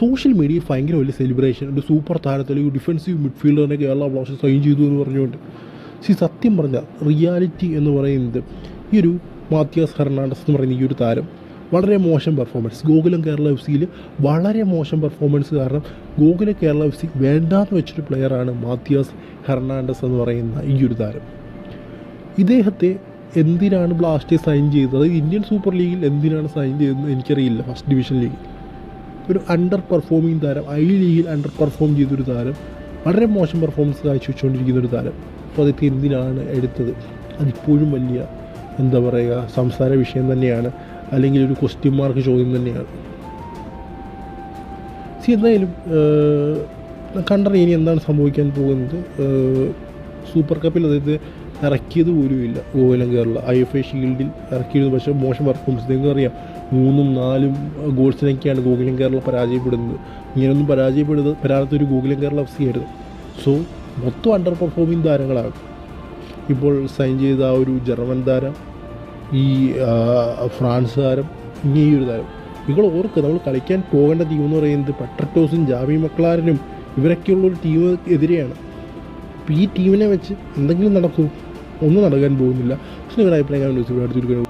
Social മീഡിയയിൽ ഭയങ്കര വലിയ സെലിബ്രേഷൻ ഒരു സൂപ്പർ താരത്തിൽ ഒരു ഡിഫൻസീവ് മിഡ്ഫീൽഡറിനെ കേരള ബ്ലാസ്റ്റേഴ്സ് സൈൻ ചെയ്തു എന്ന് പറഞ്ഞുകൊണ്ട്. സി സത്യം പറഞ്ഞാൽ റിയാലിറ്റി എന്ന് പറയുന്നത് ഈ ഒരു മാത്യാസ് ഹെർണാണ്ടസ് എന്ന് പറയുന്ന ഈ ഒരു താരം വളരെ മോശം പെർഫോമൻസ് ഗോകുലം കേരള എഫ് സിയിൽ വളരെ മോശം പെർഫോമൻസ് കാരണം ഗോകുലം കേരള എഫ് സി വേണ്ടാന്ന് വെച്ചൊരു പ്ലെയറാണ് മാത്യാസ് ഹെർണാണ്ടസ് എന്ന് പറയുന്ന ഈ ഒരു താരം. ഇദ്ദേഹത്തെ എന്തിനാണ് ബ്ലാസ്റ്റേഴ്സ് സൈൻ ചെയ്തത്? ഇന്ത്യൻ സൂപ്പർ ലീഗിൽ എന്തിനാണ് സൈൻ ചെയ്തതെന്ന് എനിക്കറിയില്ല ഫസ്റ്റ് ഡിവിഷൻ ലീഗിൽ ഒരു അണ്ടർ പെർഫോമിങ് താരം ഐ ലീഗിൽ അണ്ടർ പെർഫോം ചെയ്തൊരു താരം വളരെ മോശം പെർഫോമൻസ് കാഴ്ച വെച്ചുകൊണ്ടിരിക്കുന്ന ഒരു താരം. അപ്പോൾ അതൊക്കെ എന്തിനാണ് എടുത്തത്? അതിപ്പോഴും വലിയ എന്താ പറയുക സംസാര വിഷയം തന്നെയാണ്. അല്ലെങ്കിൽ ഒരു ക്വസ്റ്റ്യൻ മാർക്ക് ചോദ്യം തന്നെയാണ്. സി എന്തായാലും കണ്ടറിയാൻ എന്താണ് സംഭവിക്കാൻ പോകുന്നത്. സൂപ്പർ കപ്പിൽ അതായത് ഇറക്കിയത് ഇല്ല. Gokulam Kerala I F A ഷീൽഡിൽ ഇറക്കിയത് പക്ഷേ മോശം പെർഫോമൻസ് നിങ്ങൾക്ക് അറിയാം. മൂന്നും നാലും ഗോൾസിനൊക്കെയാണ് ഗോകുലം കേരള പരാജയപ്പെടുന്നത്. ഇങ്ങനെയൊന്നും പരാജയപ്പെടുന്നത് പെരാത്തൊരു ഗോകുലം കേരള എഫ് ആയിരുന്നു. സോ മൊത്തം അണ്ടർ പെർഫോമിങ് താരങ്ങളാണ്. ഇപ്പോൾ സൈൻ ചെയ്ത ആ ഒരു ജർമ്മൻ താരം ഈ ഫ്രാൻസ് താരം ഇനി ഈ ഒരു താരം. നിങ്ങൾ ഓർക്കുക നമ്മൾ കളിക്കാൻ പോകേണ്ട ടീം എന്ന് പറയുന്നത് പെട്രറ്റോസും ജാവി മക്ലാരനും ഇവരൊക്കെയുള്ള ഒരു ടീം എതിരെയാണ്. അപ്പോൾ ഈ ടീമിനെ വെച്ച് എന്തെങ്കിലും നടക്കുമോ ഒന്നും നടക്കാൻ പോകുന്നില്ല. പക്ഷേ നിങ്ങളുടെ അഭിപ്രായം ഞാൻ അടുത്തൊരു